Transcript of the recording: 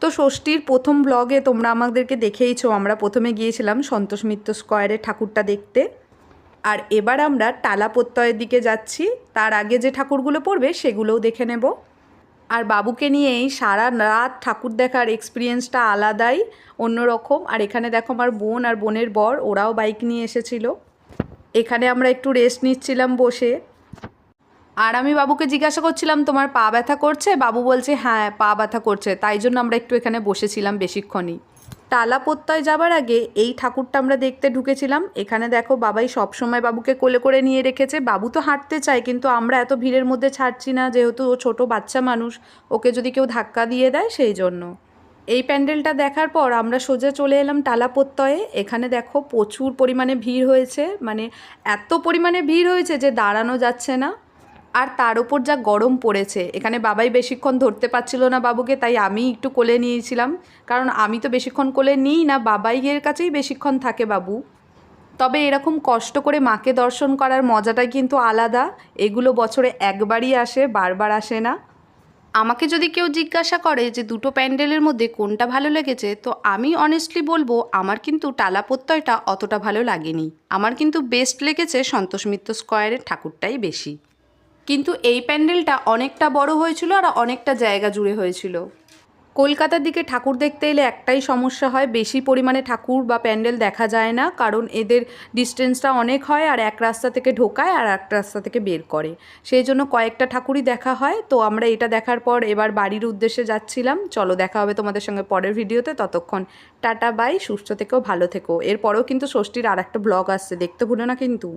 তো ষষ্ঠীর প্রথম ব্লগে তোমরা আমাদেরকে দেখেইছো, আমরা প্রথমে গিয়েছিলাম সন্তোষ মিত্র স্কোয়ারে ঠাকুরটা দেখতে। আর এবার আমরা টালা প্রত্যয়ের দিকে যাচ্ছি, তার আগে যে ঠাকুরগুলো পড়বে সেগুলোও দেখে নেব। আর বাবুকে নিয়েই সারা রাত ঠাকুর দেখার এক্সপিরিয়েন্সটা আলাদাই, অন্যরকম। আর এখানে দেখো আমার বোন আর বোনের বর, ওরাও বাইক নিয়ে এসেছিল। এখানে আমরা একটু রেস্ট নিচ্ছিলাম বসে। আর আমি বাবুকে জিজ্ঞাসা করছিলাম, তোমার পা ব্যথা করছে? বাবু বলছে হ্যাঁ পা ব্যথা করছে, তাই জন্য আমরা একটু এখানে বসেছিলাম বেশিক্ষণই। টালা প্রত্যয় যাবার আগে এই ঠাকুরটা আমরা দেখতে ঢুকেছিলাম। এখানে দেখো, বাবাই সবসময় বাবুকে কোলে করে নিয়ে রেখেছে। বাবু তো হাঁটতে চায়, কিন্তু আমরা এত ভিড়ের মধ্যে ছাড়ছি না, যেহেতু ও ছোটো বাচ্চা মানুষ, ওকে যদি কেউ ধাক্কা দিয়ে দেয়, সেই জন্য। এই প্যান্ডেলটা দেখার পর আমরা সোজা চলে এলাম টালা প্রত্যয়ে এখানে দেখো, প্রচুর পরিমাণে ভিড় হয়েছে মানে এত পরিমাণে ভিড় হয়েছে যে দাঁড়ানো যাচ্ছে না। আর তার উপর যা গরম পড়েছে, এখানে বাবাই বেশিক্ষণ ধরতে পারছিল না বাবুকে, তাই আমি একটু কোলে নিয়েছিলাম। কারণ আমি তো বেশিক্ষণ কোলে নিই না বাবাই এর কাছেই বেশিক্ষণ থাকে বাবু। তবে এরকম কষ্ট করে মাকে দর্শন করার মজাটাই কিন্তু আলাদা। এগুলো বছরে একবারই আসে, বারবার আসে না। আমাকে যদি কেউ জিজ্ঞাসা করে যে দুটো প্যান্ডেলের মধ্যে কোনটা ভালো লেগেছে, তো আমি অনেস্টলি বলব, আমার কিন্তু টালা প্রত্যয়টা অতটা ভালো লাগেনি। আমার কিন্তু বেস্ট লেগেছে সন্তোষ মিত্র স্কোয়ারের ঠাকুরটাই বেশি। কিন্তু এই প্যান্ডেলটা অনেকটা বড় হয়েছিল আর অনেকটা জায়গা জুড়ে হয়েছিল। কলকাতার দিকে ঠাকুর দেখতে এলে একটাই সমস্যা হয়, বেশি পরিমাণে ঠাকুর বা প্যান্ডেল দেখা যায় না, কারণ এদের ডিস্টেন্সটা অনেক হয় আর এক রাস্তা থেকে ঢোকায় আর এক রাস্তা থেকে বের করে। সেই জন্য কয়েকটা ঠাকুরই দেখা হয়। তো আমরা এটা দেখার পর এবার বাড়ির উদ্দেশ্যে যাচ্ছিলাম। চলো দেখা হবে তোমাদের সঙ্গে পরের ভিডিওতে। ততক্ষণ টাটা বাই সুস্থ থেকেও ভালো থেকো। এরপরেও কিন্তু ষষ্ঠীর আর একটা ব্লগ আসছে, দেখতে ভুলো না কিন্তু।